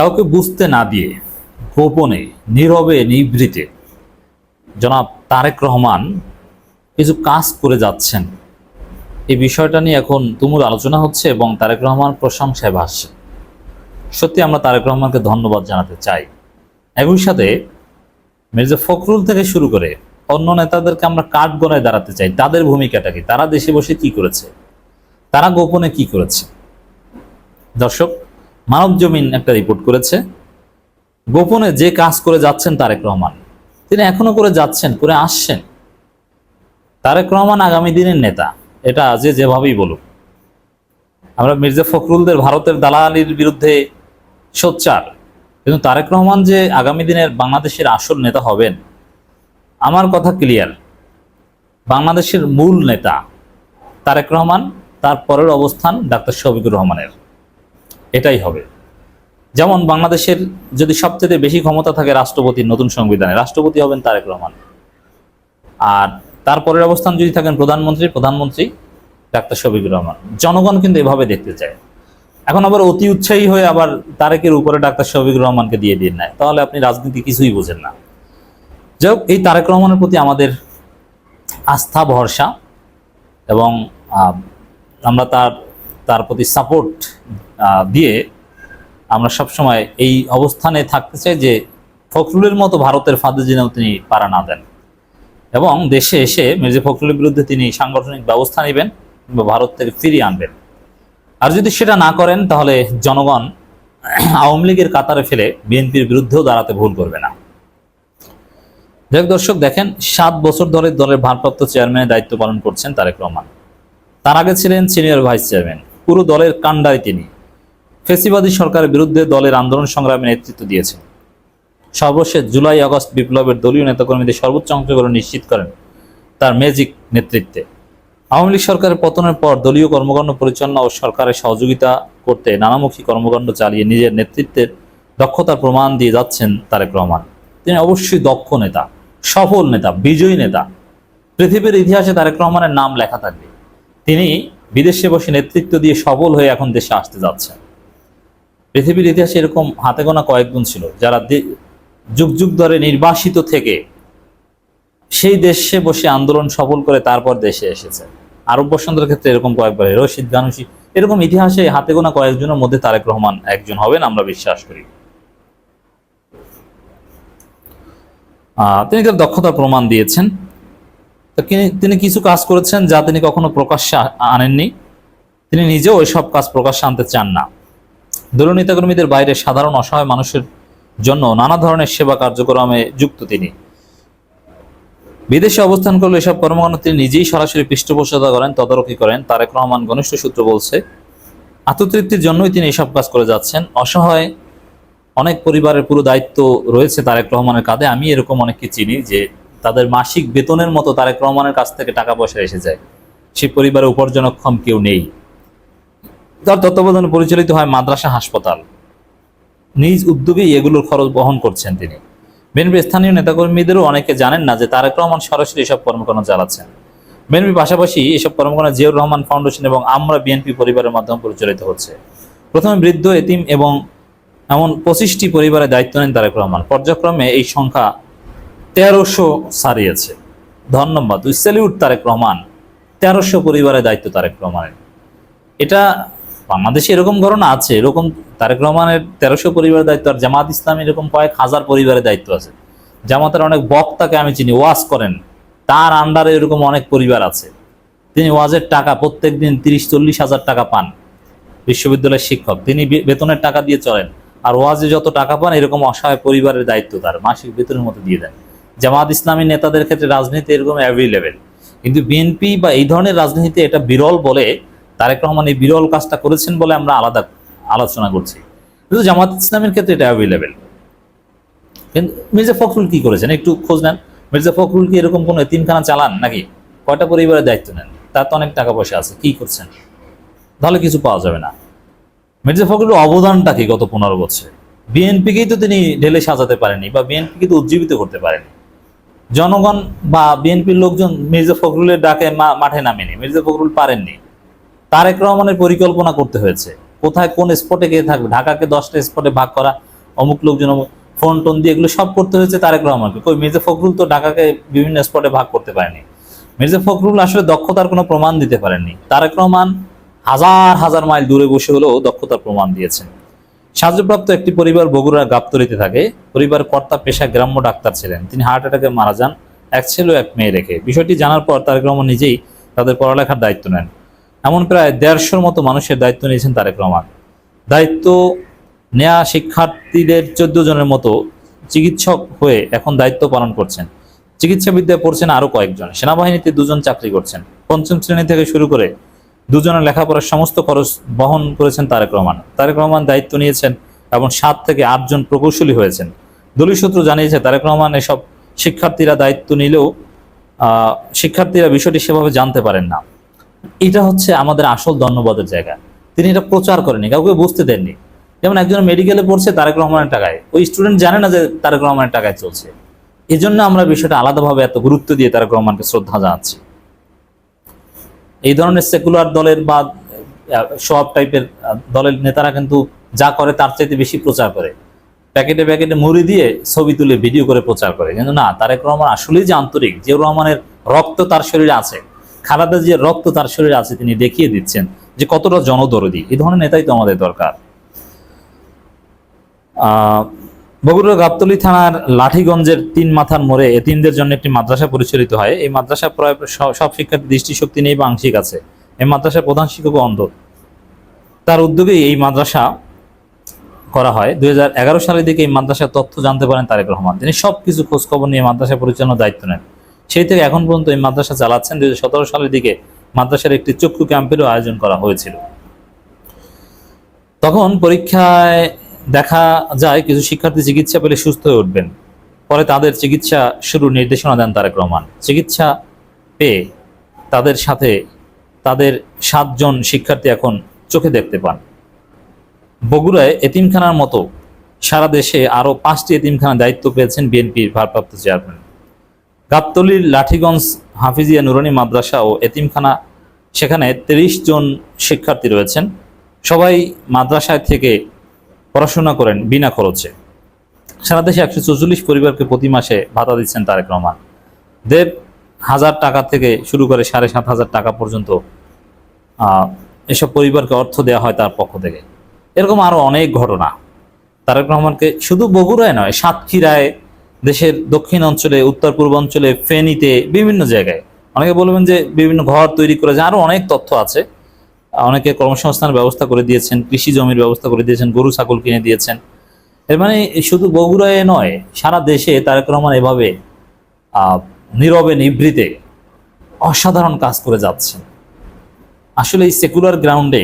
কাউকে বুঝতে না দিয়ে গোপনে, নীরবে, নিভৃতে জনাব তারেক রহমান কিছু কাজ করে যাচ্ছেন। এই বিষয়টা নিয়ে এখন তুমুল আলোচনা হচ্ছে এবং তারেক রহমান প্রশংসায় ভাসছে সত্যি আমরা তারেক রহমানকে ধন্যবাদ জানাতে চাই। একই সাথে মির্জা ফখরুল থেকে শুরু করে অন্য নেতাদেরকে আমরা কাঠ গড়ায় দাঁড়াতে চাই। তাদের ভূমিকাটা কি? তারা দেশে বসে কি করেছে? তারা গোপনে কি করেছে? দর্শক মানব জমিন একটা রিপোর্ট করেছে। গোপনে যে কাজ করে যাচ্ছেন তারেক রহমান, তিনি এখনও করে যাচ্ছেন, করে আসছেন। তারেক রহমান আগামী দিনের নেতা, এটা যে যেভাবেই বলুক। আমরা মির্জা ফখরুলদের ভারতের দালালির বিরুদ্ধে সোচ্চার, কিন্তু তারেক রহমান যে আগামী দিনের বাংলাদেশের আসল নেতা হবেন, আমার কথা ক্লিয়ার বাংলাদেশের মূল নেতা তারেক রহমান, তার পরের অবস্থান ডাক্তার শফিকুর রহমানের। এটাই হবে। যেমন বাংলাদেশের যদি সবচেয়ে বেশি ক্ষমতা থাকে রাষ্ট্রপতির নতুন সংবিধানে, রাষ্ট্রপতি হবেন তারেক রহমান। আর তারপরের অবস্থান যদি থাকেন প্রধানমন্ত্রী প্রধানমন্ত্রী ডাক্তার শফিকুর রহমান। জনগণ কিন্তু এভাবে দেখতে চায়। এখন আবার অতি উৎসাহী হয়ে আবার তারেকের উপরে ডাক্তার শফিকুর রহমানকে দিয়ে দিন নেয় তাহলে আপনি রাজনীতি কিছুই বোঝেন না। যাই এই তারেক রহমানের প্রতি আমাদের আস্থা, ভরসা এবং আমরা তার তার প্রতি সাপোর্ট দিয়ে আমরা সবসময় এই অবস্থানে থাকতে চাই যে ফখরুলের মতো ভারতের ফাঁদে যেন তিনি পাড়া না দেন। এবং দেশে এসে মির্জা ফখরুলের বিরুদ্ধে তিনি সাংগঠনিক ব্যবস্থা নেবেন কিংবা ভারত থেকে ফিরিয়ে আনবেন। আর যদি সেটা না করেন, তাহলে জনগণ আওয়ামী লীগের কাতারে ফেলে বিএনপির বিরুদ্ধেও দাঁড়াতে ভুল করবে না। যাই দর্শক, দেখেন, সাত বছর ধরে দলের ভারপ্রাপ্ত চেয়ারম্যানের দায়িত্ব পালন করছেন তারেক রহমান। তার আগে ছিলেন সিনিয়র ভাইস চেয়ারম্যান পুরো দলের কাণ্ডায় তিনি। ফেসিবাদী সরকারের বিরুদ্ধে দলের আন্দোলন সংগ্রামে নেতৃত্ব দিয়েছেন। সর্বশেষ জুলাই আগস্ট বিপ্লবের দলীয় নেতাকর্মীদের সর্বোচ্চ অংশগ্রহণ নিশ্চিত করেন তার ম্যাজিক নেতৃত্বে। আওয়ামী লীগ সরকারের পতনের পর দলীয় কর্মকাণ্ড পরিচালনা ও সরকারের সহযোগিতা করতে নানামুখী কর্মকাণ্ড চালিয়ে নিজের নেতৃত্বের দক্ষতার প্রমাণ দিয়ে যাচ্ছেন তারেক রহমান। তিনি অবশ্যই দক্ষ নেতা, সফল নেতা, বিজয়ী নেতা। পৃথিবীর ইতিহাসে তারেক রহমানের নাম লেখা থাকবে। তিনি বিদেশে বসে নেতৃত্ব দিয়ে সবল হয়ে এখন দেশে আসতে যাচ্ছে। পৃথিবীর ইতিহাসে এরকম হাতে গোনা কয়েকজন ছিল, যারা যুগ যুগ ধরে নির্বাসিত থেকে সেই দেশে বসে আন্দোলন সফল করে তারপর দেশে এসেছে। আরব বসন্তের ক্ষেত্রে এরকম কয়েকবার, রশিদ গানুসি, এরকম ইতিহাসে হাতে গোনা কয়েকজনের মধ্যে তারেক রহমান একজন হবেন আমরা বিশ্বাস করি। তিনি তার দক্ষতার প্রমাণ দিয়েছেন। তিনি- কিছু কাজ করেছেন যা তিনি কখনো প্রকাশ্যে আনেননি। তিনি নিজেও এসব কাজ প্রকাশ্যে আনতে চান না। দলীয় নেতাকর্মীদের বাইরে সাধারণ অসহায় মানুষের জন্য নানা ধরনের সেবা কার্যক্রমে যুক্ত তিনি। বিদেশে অবস্থান করলে এসব কর্মকাণ্ড তিনি নিজেই সরাসরি পৃষ্ঠপোষকতা করেন, তদারকি করেন, তারেক রহমান ঘনিষ্ঠ সূত্র বলছে। আত্মতৃপ্তির জন্যই তিনি এসব কাজ করে যাচ্ছেন। অসহায় অনেক পরিবারের পুরো দায়িত্ব রয়েছে তারেক রহমানের কাঁধে। আমি এরকম অনেককে চিনি যে তাদের মাসিক বেতনের মতো তারেক রহমানের কাছ থেকে টাকা পয়সা এসে যায়। সে পরিবারে উপার্জনক্ষম কেউ নেই। তার তত্ত্বাবধানে পরিচালিত হয় মাদ্রাসা হাসপাতাল। নিজ উদ্যোগেই এগুলোর খরচ বহন করছেন তিনি। বিএনপি স্থানীয় নেতাকর্মীদেরও অনেকে জানেন না যে তারেক রহমান সরাসরি এসব কর্মকাণ্ড চালাচ্ছেন। বিএনপির পাশাপাশি এসব কর্মকাণ্ড জিয়াউর রহমান ফাউন্ডেশন এবং আমরা বিএনপি পরিবারের মাধ্যমে পরিচালিত হচ্ছে। প্রথমে বৃদ্ধ, এতিম এবং এমন পঁচিশটি পরিবারের দায়িত্ব নেন তারেক রহমান। পর্যায়ক্রমে এই সংখ্যা তেরোশো সারিয়েছে ধন্যবাদ। We salute Tarique Rahman. তেরোশো পরিবারের দায়িত্ব তারেক রহমানের। এটা বাংলাদেশে এরকম ঘটনা আছে, এরকম তারেক রহমানের তেরোশো পরিবারের দায়িত্ব আর জামাত ইসলাম এরকম কয়েক হাজার পরিবারের দায়িত্ব আছে। জামাতের অনেক বক্তাকে আমি চিনি, ওয়াজ করেন। তার আন্ডারে এরকম অনেক পরিবার আছে। তিনি ওয়াজের টাকা প্রত্যেক দিন তিরিশ, চল্লিশ হাজার টাকা পান। বিশ্ববিদ্যালয়ের শিক্ষক, তিনি বেতনের টাকা দিয়ে চলেন। আর ওয়াজে যত টাকা পান, এরকম অসহায় পরিবারের দায়িত্ব তার। মাসিক বেতনের মতো দিয়ে দেন। জামাত ইসলামী নেতাদের ক্ষেত্রে রাজনীতি এরকম অ্যাভেলেবেল কিন্তু বিএনপি বা এই ধরনের রাজনীতিতে এটা বিরল বলে তারেক রহমান এই বিরল কাজটা করেছেন বলে আমরা আলাদা আলোচনা করছি। কিন্তু জামাত ইসলামের ক্ষেত্রে এটা অ্যাভেলেবেল কিন্তু মির্জা ফখরুল কি করেছেন? একটু খোঁজ নেন। মির্জা ফখরুল কি এরকম কোনো তিনখানা চালান নাকি? কয়টা পরিবারের দায়িত্ব নেন? তার তো অনেক টাকা পয়সা আছে, কি করছেন? তাহলে কিছু পাওয়া যাবে না। মির্জা ফখরুলের অবদানটা কি গত পনেরো বছরে? বিএনপিকেই তো তিনি ঢেলে সাজাতে পারেনি বা বিএনপিকে তো উজ্জীবিত করতে পারেনি। জনগণ বা বিএনপির লোকজন মির্জা ফখরুলের ডাকে মাঠে নামেনি, মির্জা ফখরুল পারেননি। তারেক রহমানের পরিকল্পনা করতে হয়েছে। কোথায় কোন স্পটে গিয়ে থাকবে? ঢাকাকে দশটা স্পটে ভাগ করা, অমুক লোকজন ফোন টোন দিয়ে এগুলো সব করতে হয়েছে তারেক রহমানকে। কই, মির্জা ফখরুল তো ঢাকাকে বিভিন্ন স্পটে ভাগ করতে পারেনি। মির্জা ফখরুল আসলে দক্ষতার কোনো প্রমাণ দিতে পারেননি। তারেক রহমান হাজার হাজার মাইল দূরে বসে হলেও দক্ষতার প্রমাণ দিয়েছেন। সাহায্যপ্রাপ্ত একটি পরিবার বগুড়ার গাবতলিতে থাকে। পরিবার কর্তা পেশা গ্রাম্য ডাক্তার ছিলেন। তিনি হার্ট অ্যাটাকে মারা যান, এক ছেলে এক মেয়ে রেখে। বিষয়টি জানার পর তারেক রহমান নিজেই তাদের পড়ালেখার দায়িত্ব নেন। এমন প্রায় দেড়শোর মতো মানুষের দায়িত্ব নিয়েছেন তারেক রহমান। দায়িত্ব নেয়া শিক্ষার্থীদের চোদ্দ জনের মতো চিকিৎসক হয়ে এখন দায়িত্ব পালন করছেন। চিকিৎসা বিদ্যায় পড়ছেন আরও কয়েকজন। সেনাবাহিনীতে দুজন চাকরি করছেন। পঞ্চম শ্রেণি থেকে শুরু করে দুজনের লেখাপড়ার সমস্ত খরচ বহন করেছেন তারেক রহমান। তারেক রহমান দায়িত্ব নিয়েছেন এবং সাত থেকে আটজন প্রকৌশলী হয়েছেন। দলীয় সূত্র জানিয়েছে, তারেক রহমান এসব শিক্ষার্থীরা দায়িত্ব নিলেও শিক্ষার্থীরা বিষয়টি সেভাবে জানতে পারেন না। এটা হচ্ছে আমাদের আসল ধন্যবাদের জায়গা। তিনি এটা প্রচার করেনি কাউকে বুঝতে দেননি। যেমন একজন মেডিকেলে পড়ছে তারেক রহমানের টাকায়, ওই স্টুডেন্ট জানে না যে তারেক রহমানের টাকায় চলছে। এই আমরা বিষয়টা আলাদাভাবে এত গুরুত্ব দিয়ে তারেক রহমানকে শ্রদ্ধা জানাচ্ছি। এই ধরনের সেকুলার দলের বা সব টাইপের দলের নেতারা কিন্তু যা করে তার চাইতে বেশি প্রচার করে। প্যাকেটে প্যাকেটে মুড়ি দিয়ে ছবি তুলে ভিডিও করে প্রচার করে। কিন্তু না, তারেক রহমান আসলেই যে আন্তরিক, যে রহমানের রক্ত তার শরীরে আছে, খালাদা যে রক্ত তার শরীরে আছে, তিনি দেখিয়ে দিচ্ছেন যে কতটা জনদরদি। এই ধরনের নেতাই তো আমাদের দরকার। আহ, বগুড়ার গাবতলী থানার লাঠিগঞ্জের তিন মাথার মোড়ে এতিমদের জন্য একটি মাদ্রাসা পরিচালিত হয়। এই মাদ্রাসা প্রায় সব- শিক্ষার্থী দৃষ্টিশক্তি নেই বা আংশিক আছে। এই মাদ্রাসার প্রধান শিক্ষক অন্ধ। তার উদ্যোগেই এই মাদ্রাসা করা হয়। দুই হাজার এগারো সালের দিকে এই মাদ্রাসার তথ্য জানতে পারেন তারেক রহমান। তিনি সব কিছু খোঁজখবর নিয়ে মাদ্রাসা পরিচালনার দায়িত্ব নেন। সেই থেকে এখন পর্যন্ত এই মাদ্রাসা চালাচ্ছেন। দুই হাজার সতেরো সালের দিকে মাদ্রাসার একটি চক্ষু ক্যাম্পেরও আয়োজন করা হয়েছিল। তখন পরীক্ষায় দেখা যায় কিছু শিক্ষার্থী চিকিৎসা পেলে সুস্থ হয়ে উঠবেন। পরে তাদের চিকিৎসা শুরুর নির্দেশনা দেন তারেক রহমান। চিকিৎসা পেয়ে তাদের সাথে তাদের সাতজন শিক্ষার্থী এখন চোখে দেখতে পান। বগুড়ায় এতিমখানার মতো সারা দেশে আরও পাঁচটি এতিমখানার দায়িত্ব পেয়েছেন বিএনপির ভারপ্রাপ্ত চেয়ারম্যান। গাবতলীর লাঠিগঞ্জ হাফিজিয়া নুরানি মাদ্রাসা ও এতিমখানা, সেখানে তিরিশ জন শিক্ষার্থী রয়েছেন। সবাই মাদ্রাসায় থেকে পড়াশোনা করেন বিনা খরচে। সারা দেশে একশো চৌচল্লিশ পরিবারকে প্রতি মাসে ভাতা দিচ্ছেন তারেক রহমান। দেড় হাজার টাকা থেকে শুরু করে সাড়ে সাত হাজার টাকা পর্যন্ত এসব পরিবারকে অর্থ দেওয়া হয় তার পক্ষ থেকে। এরকম আরও অনেক ঘটনা। তারেক রহমানকে শুধু বগুড়ায় নয়, সাতক্ষীরায়, দেশের দক্ষিণ অঞ্চলে, উত্তর পূর্বাঞ্চলে, ফেনীতে, বিভিন্ন জায়গায়। অনেকে বলবেন যে বিভিন্ন ঘর তৈরি করেছে, আরও অনেক তথ্য আছে। অনেকে কর্মসংস্থানের ব্যবস্থা করে দিয়েছেন, কৃষি জমির ব্যবস্থা করে দিয়েছেন, গরু, ছাগল কিনে দিয়েছেন। এর মানে শুধু বগুড়ায় নয়, সারা দেশে তারেক রহমান এভাবে নীরবে, নিভৃতে অসাধারণ কাজ করে যাচ্ছেন। আসলে এই সেকুলার গ্রাউন্ডে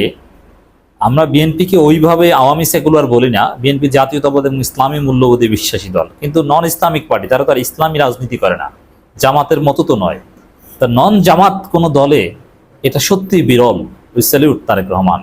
আমরা বিএনপিকে ওইভাবে আওয়ামী সেকুলার বলি না, বিএনপি জাতীয়তাবাদ এবং ইসলামী মূল্যবোধে বিশ্বাসী দল। কিন্তু নন ইসলামিক পার্টি তারা তো আর ইসলামী রাজনীতি করে না, জামাতের মতো তো নয়। তা নন জামাত কোনো দলে এটা সত্যি বিরল। We salute Tarique Rahman.